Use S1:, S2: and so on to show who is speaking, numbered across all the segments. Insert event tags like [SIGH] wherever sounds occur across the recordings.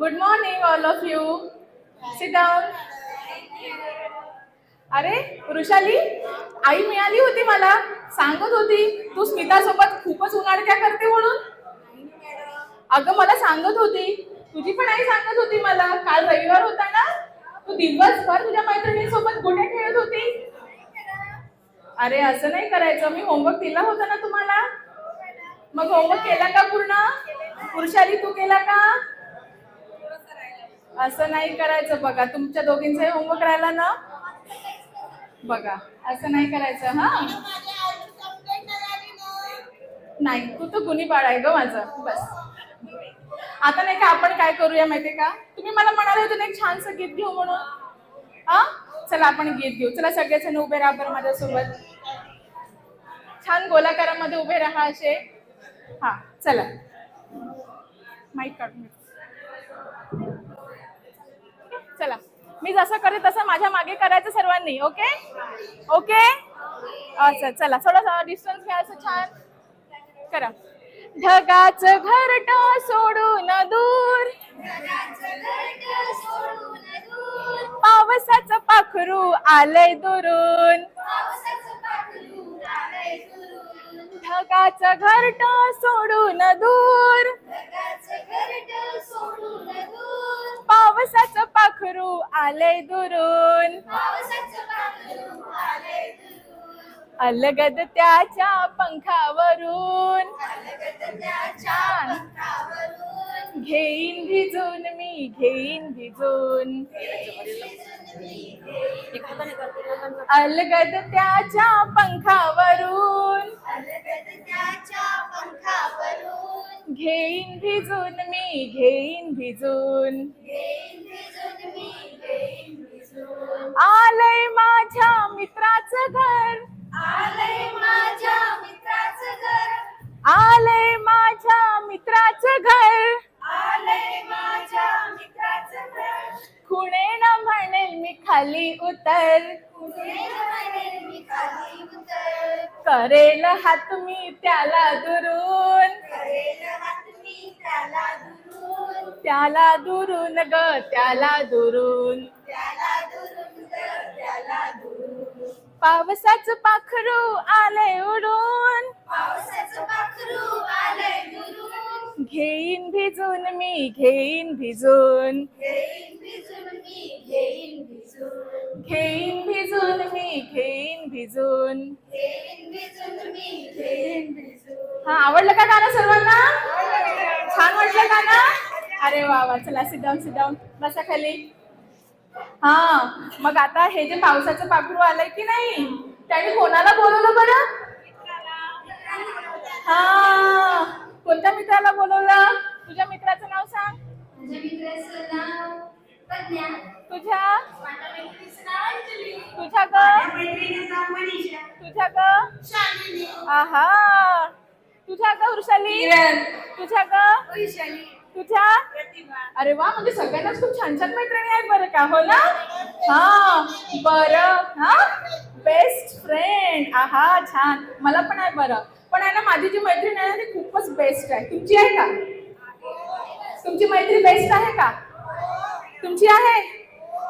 S1: Good morning all of you sit down अरे वृषाली आई मिळाली होती मला. सांगत होती तू स्मिता सोबत खूपच उन्हाळक्या करते म्हणून. अगं मला सांगत होती. तुझी पण आई सांगत होती मला. काल रविवार होता ना? तू दिवसभर तुझ्या मैत्रिणीसोबत गुढे खेळत होती. अरे असं नाही करायचं. मी होमवर्क दिला होता ना तुम्हाला? मग होमवर्क केला का पूर्ण? वृषाली तू केला का? असं नाही करायचं बघा. तुमच्या दोघींचाही होमवर्क राहिला ना? बघा. असं नाही करायचं हा? नाही तू तर गुन्ही बाळ आहे ग माझं. बस. आता नाही का आपण काय करूया माहितीये का? तुम्ही मला म्हणाले होते ना एक छानसं गीत घेऊ म्हणून. हा? चला आपण गीत घेऊ. चला सगळेजण उभे राहा बरं माझ्यासोबत. छान गोलाकारामध्ये उभे राहा असे. हा चला. माहीत काढून घे. चला. मी जसं करते तसं माझ्या मागे करायचं सर्वांनी ओके? ओके? अच्छा चला. थोडा डिस्टन्स घ्या असं छान. करा. ढगाच घरट सोडून दूर. पावसाचं पाखरू आलय दुरून. ढगाच घरट सोडून दूर. पावसाचं पाखरू आलंय दुरून. अलगद त्याच्या पंखावरून. घेईन भिजून मी घेईन भिजून. अलगद त्याच्या पंखावरून. घेईन भिजून मी घेईन भिजून. आलंय माझ्या मित्राचं घर.
S2: आलंय माझ्या मित्राचं घर.
S1: आलंय माझ्या मित्राचं घर.
S2: आलंय माझ्या मित्राचं घर.
S1: कुणे ना म्हणेल मी खाली उतर.
S2: कुठे म्हणेल मी खाली उतर.
S1: करेल हात मी त्याला दुरून.
S2: करेल हात मी त्याला दुरून.
S1: त्याला दुरून ग त्याला दुरून. पावसाचं पाखरू आलंय उडून.
S2: पावसाचं पाखरू आलंय दुरून
S1: घेईन भिजून मी घेईन भिजून.
S2: घेईन भिजून मी घेईन भिजून.
S1: घेईन भिजून मी घेईन भिजून.
S2: घेईन भिजून मी घेईन भिजून.
S1: हा आवडलं का गाणं सर्वांना? छान वाटलं गाणं? अरे वा वा चला सिट डाऊन बसा खाली. हा मग आता हे जे पावसाचं पाखरू आलंय की नाही त्याने कोणाला बोलवलं बरं? हा कोणत्या मित्राला बोलवलं? तुझ्या मित्राचं नाव सांग. तुझ्या तुझ्या? ग? तुझ्या ग? आहा. तुझ्या ग वृषाली? तुझ्या ग?
S2: वैशाली.
S1: तुझ्या? अरे वा म्हणजे सगळ्यांनाच खूप छान छान मैत्रिणी आहेत बरं का हो ना? हा बरं हा? बेस्ट फ्रेंड आहा छान. मला पण आहे बरं. पण आहे ना माझी जी मैत्रीण आहे ना ती खूपच बेस्ट आहे. तुमची आहे का? तुमची मैत्री बेस्ट आहे का? तुमची आहे?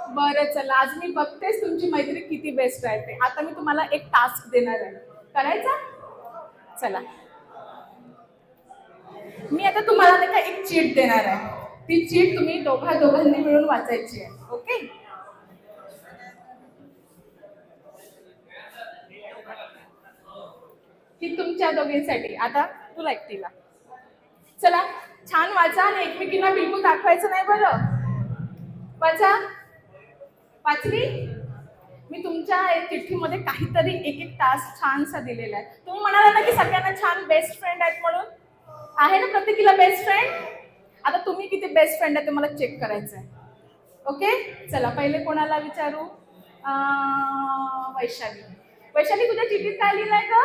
S1: बरं चला आज मी बघतेच तुमची मैत्री किती बेस्ट आहे ते. आता मी तुम्हाला एक टास्क देणार आहे. करायचा? चला. मी आता तुम्हाला नाही का एक चीट देणार आहे. ती चीट तुम्ही दोघा दोघांनी मिळून वाचायची आहे ओके ही तुमच्या दोघींसाठी. आता तुला एकटीला. चला छान वाचा आणि एकमेकींना बिलकुल दाखवायचं नाही बरं. वाचा. वाचली मी तुमच्या चिठ्ठीमध्ये काहीतरी एक एक टास्क छानसा दिलेला आहे. तुम्ही म्हणाला ना की सगळ्यांना छान बेस्ट फ्रेंड आहेत म्हणून. आहे ना प्रत्येकीला बेस्ट फ्रेंड आता तुम्ही किती बेस्ट फ्रेंड आहे ते मला चेक करायचं आहे ओके चला पहिले कोणाला विचारू? वैशाली. वैशाली तुझ्या चिठ्ठीत काय लिहिलंय का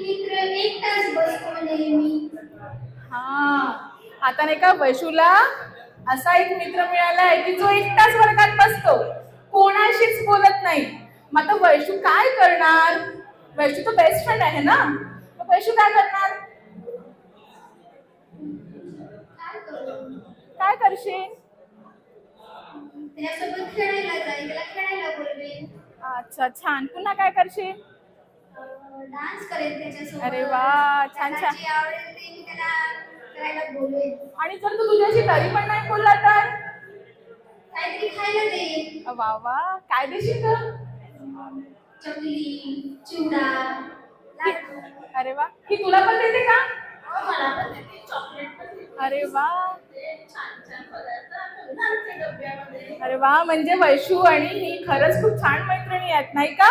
S2: एक एक तास बसतो नेहमी
S1: हा. आता नाही का वैशूला असा एक मित्र मिळालाय की जो एकटाच वर्गात बसतो. कोणाशीच बोलत नाही. मग आता वैशू काय करणार? वैशू तर बेस्ट फ्रेंड आहे ना. वैशू काय करणार? काय करशील?
S2: त्याच्यासोबत खेळायला जाईल त्याला खेळायला बोलवेन.
S1: अच्छा छान. पुन्हा काय करशील?
S2: डान्स करेन त्याच्यासोबत.
S1: अरे वा, छान,
S2: त्याला
S1: छान.
S2: जे आवडेल ते मी त्याला करायला बोलवेन.
S1: आणि जर तू तुझ्याशी तरी पण नाही बोलला तर?
S2: काहीतरी खायला
S1: वा वा. काय देशील तर?
S2: चकली चिवडा
S1: अरे वा ही तुला पण देते का?
S2: हो, मला पण देते. चॉकलेट पण देते.
S1: अरे वा.
S2: छान छान पदार्थ आणून घालते डब्यामध्ये.
S1: अरे वा म्हणजे वैशू आणि ही खरंच खूप छान मैत्रिणी आहेत नाही का?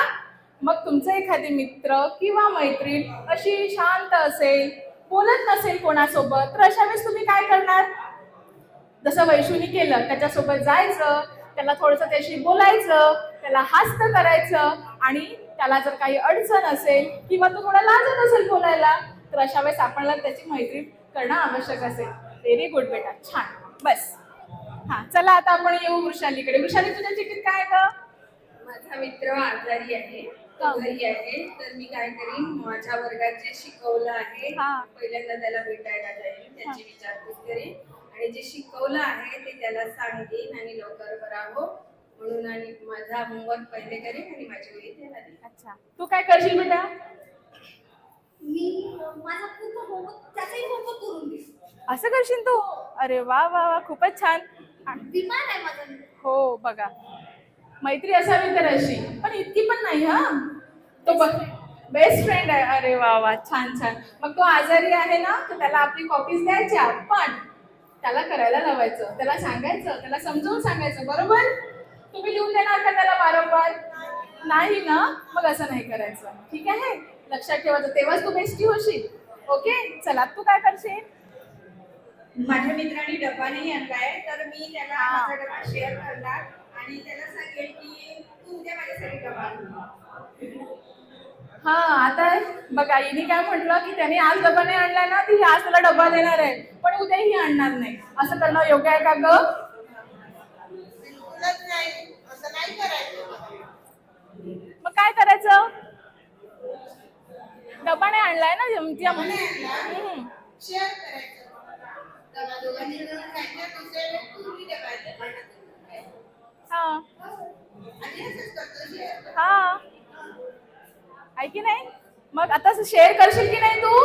S1: मग तुमचे एखादे मित्र किंवा मैत्रीण अशी शांत असेल बोलत नसेल कोणासोबत तर अशा वेळेस तुम्ही काय करणार? जसं वैशूनी केलं त्याच्यासोबत जायचं त्याला थोडंसं त्याशी बोलायचं त्याला हास्य करायचं आणि त्याला जर काही अडचण असेल किंवा तो थोडा लाजत असेल बोलायला तर अशा वेळेस आपल्याला त्याची मैत्री करणं आवश्यक असेल. व्हेरी गुड बेटा. छान. बस. हा चला आता आपण येऊ वृषालीकडे. वृषाली तुझ्या चिठ्ठीत काय ग?
S3: माझा मित्र आजारी आहे. घरी आहे. तर मी काय करीन माझ्या वर्गात जे शिकवलं आहे
S1: हा.
S3: पहिल्यांदा त्याला भेटायला जाईन त्याची विचारपूस करीन. आणि जे शिकवलं आहे ते त्याला सांगेन आणि लवकर करावं. म्हणून आणि माझा होमवर्क पहिले करीन आणि त्याला देईन.
S1: अच्छा. तू काय करशील बेटा?
S2: मी माझा पूर्ण होमवर्क त्याचाही होमवर्क करून देईन.
S1: असं करशील तू? अरे वा वा वा खूपच छान. हा.
S2: विमान आहे माझा.
S1: हो बघा. मैत्री असावी तर अशी पण इतकी पण नाही हा. तो बघ बेस्ट फ्रेंड आहे. अरे वा वा छान छान. मग तो आजारी आहे ना तर त्याला आपली कॉपीज द्यायच्या. पण त्याला करायला लावायचं त्याला सांगायचं त्याला समजावून सांगायचं बरोबर? तुम्ही लिहून देणार का त्याला वारंवार? नाही ना? मग असं नाही करायचं. ठीक आहे? लक्षात ठेवायचं तेव्हाच तू बेस्टी होशील. ओके? चला तू काय करशील?
S3: माझ्या मित्राने डबा नाही आणलाय तर मी त्याला. माझा डबा शेअर करणार आणि त्याला सांगेल की तू उद्या माझ्यासाठी डबा
S1: हा आता बघा हिने काय म्हटलं की त्याने आज डबा नाही आणला ना ती आज त्याला डबा देणार आहे. पण उद्याही आणणार नाही. असं करणं योग्य आहे का ग?
S4: बिलकुलच नाही असं नाही करायचं.
S1: मग काय करायचं? डबा नाही आणलाय ना जमत्या म्हणून हम्म.
S4: शेअर करायचं. डबा दोघांनी मिळून खायचं दुसऱ्याला तुम्ही डबायचं
S1: हा. हा. आहे की नाही? मग आता शेअर करशील की नाही तू?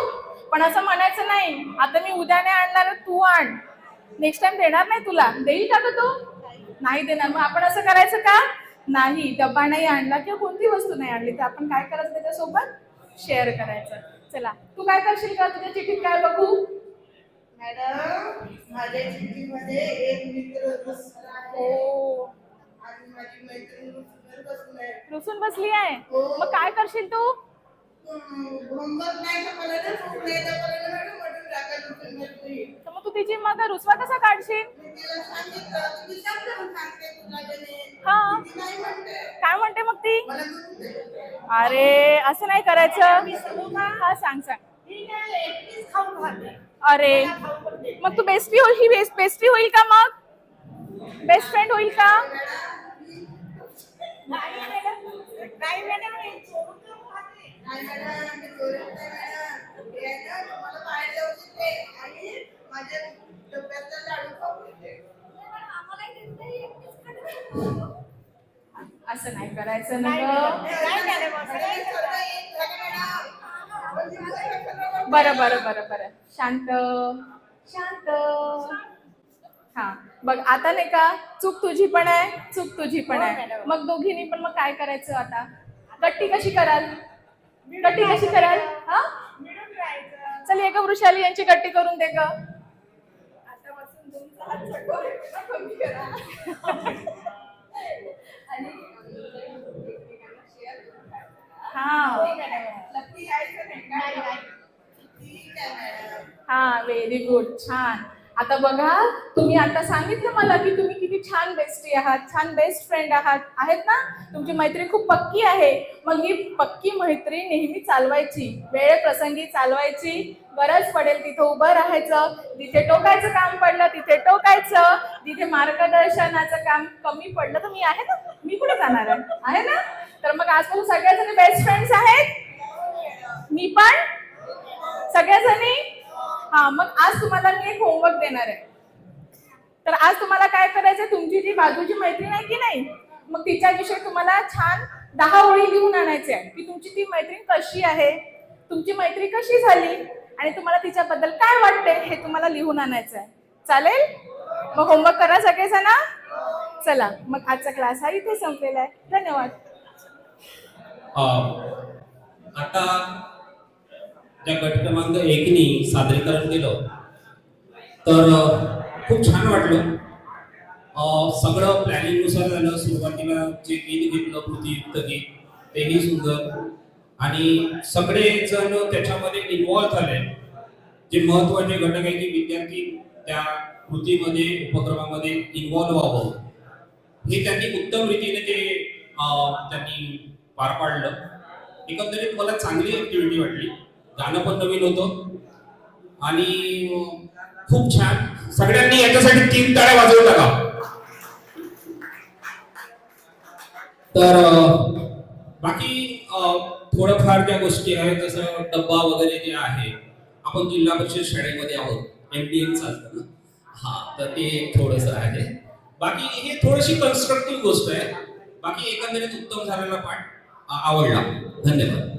S1: पण असं म्हणायचं नाही. आता मी उद्या नाही आणणार तू आण. नेक्स्ट टाइम देणार नाही तुला. देईल का तो? नाही देणार. मग आपण असं करायचं का? नाही डब्बा नाही आणला किंवा कोणती वस्तू नाही आणली तर आपण काय करायचं त्याच्यासोबत? शेअर करायचं. चला तू काय करशील का तुझ्या चिठ्ठीत काय बघू?
S4: मॅडम माझ्या चिठ्ठीमध्ये एक मित्र बसला आहे.
S1: हो.
S4: आणि माझी मैत्रीण रुसून बसून आहे.
S1: रुसून बसली आहे? मग काय करशील तू?
S4: होमवर्क नाही तर मला ना झोप नाही तर मला ना मॅडम मटून टाका रुसून बसली
S1: तर मग तू तिची मग रुसवा कसा काढशील? हा. काय म्हणते मग ती? अरे असं नाही करायचं. हा सांग सांग. अरे मग तू बेस्टी होईल ही बेस्ट बेस्टी होईल का मग? बेस्ट फ्रेंड होईल का?
S4: नाही मॅडम मी चोरून तर खाते. नाही मॅडम मी चोरून नाही मॅडम हे आहे ना तुम्हाला बाहेर जाऊ देते आणि माझ्या डब्यातला लाडू खाऊ देते
S2: आम्हाला देत नाही, एकटीच खाते.
S1: असं नाही करायचं ना
S4: खरं
S1: बरं बरं बरं बरं. शांत. शांत. हा. बघ आता नाही का? चूक तुझी पण आहे चूक तुझी पण आहे. मग दोघींनी पण मग काय करायचं आता? गट्टी कशी कराल? गट्टी कशी कराल? हा? चल एका वृषाली यांची गट्टी करून दे ग [LAUGHS]
S3: आतापासून तुमचा हात चटकवलेला कमी करा आणि एकमेकांना शेअर
S1: हा हा व्हेरी गुड छान. आता बघा तुम्ही आता सांगितलं मला की तुम्ही किती छान बेस्टी आहात छान बेस्ट फ्रेंड आहात. आहेत ना? तुमची मैत्री खूप पक्की आहे. मग ही पक्की मैत्री नेहमी चालवायची. वेळ प्रसंगी चालवायची. गरज पडेल तिथे उभं राहायचं. जिथे टोकायचं काम पडलं तिथे टोकायचं. जिथे मार्गदर्शनाचं काम कमी पडलं तर मी आहे ना? मी कुठे जाणार आहे? आहे ना? तर मग आजकाल सगळ्याजणी बेस्ट फ्रेंड्स आहेत? मी पण? सगळ्याजणी? हा मग आज तुम्हाला मी एक होमवर्क देणार आहे. तर आज तुम्हाला काय करायचं तुमची जी बाजूची मैत्रीण आहे की नाही मग तिच्याविषयी तुम्हाला छान दहा ओळी लिहून आणायचे आहे की तुमची ती मैत्रीण कशी आहे तुमची मैत्री कशी झाली आणि तुम्हाला तिच्याबद्दल काय वाटते हे तुम्हाला लिहून आणायचं आहे. चालेल? मग होमवर्क करा सगळेजण? चला मग आजचा क्लास हा इथे संपलेला आहे. धन्यवाद.
S5: आता ज्या गट क्रमांक एकनी सादरीकरण केलं. तर खूप छान वाटलं. सगळं प्लॅनिंगनुसार झालं. सुरुवातीला जे गीत घेतलं कृतीयुक्त गीत तेही सुंदर. आणि सगळे जण त्याच्यामध्ये इन्व्हॉल्व झाले. जे महत्त्वाचे घटक आहे की विद्यार्थी त्या कृतीमध्ये उपक्रमामध्ये इन्व्हॉल्व व्हावं. हे त्यांनी उत्तम रीतीने ते त्यांनी पार पाडलं. एकंदरीत मला चांगली ऍक्टिव्हिटी वाटली. गाणं पण नवीन होतं. आणि खूप छान. सगळ्यांनी याच्यासाठी तीन ताळ्या वाजवून टाका तर बाकी थोडंफार ज्या गोष्टी आहेत जसं डब्बा वगैरे जे आहे आपण जिल्हा परिषद शाळेमध्ये आहोत. एम डी एम चालतं ना? हा तर ते थोडंसं आहे. बाकी हे थोडीशी कन्स्ट्रक्टिव्ह गोष्ट आहे. बाकी एकंदरीत उत्तम झालेला पाठ आवडला. धन्यवाद.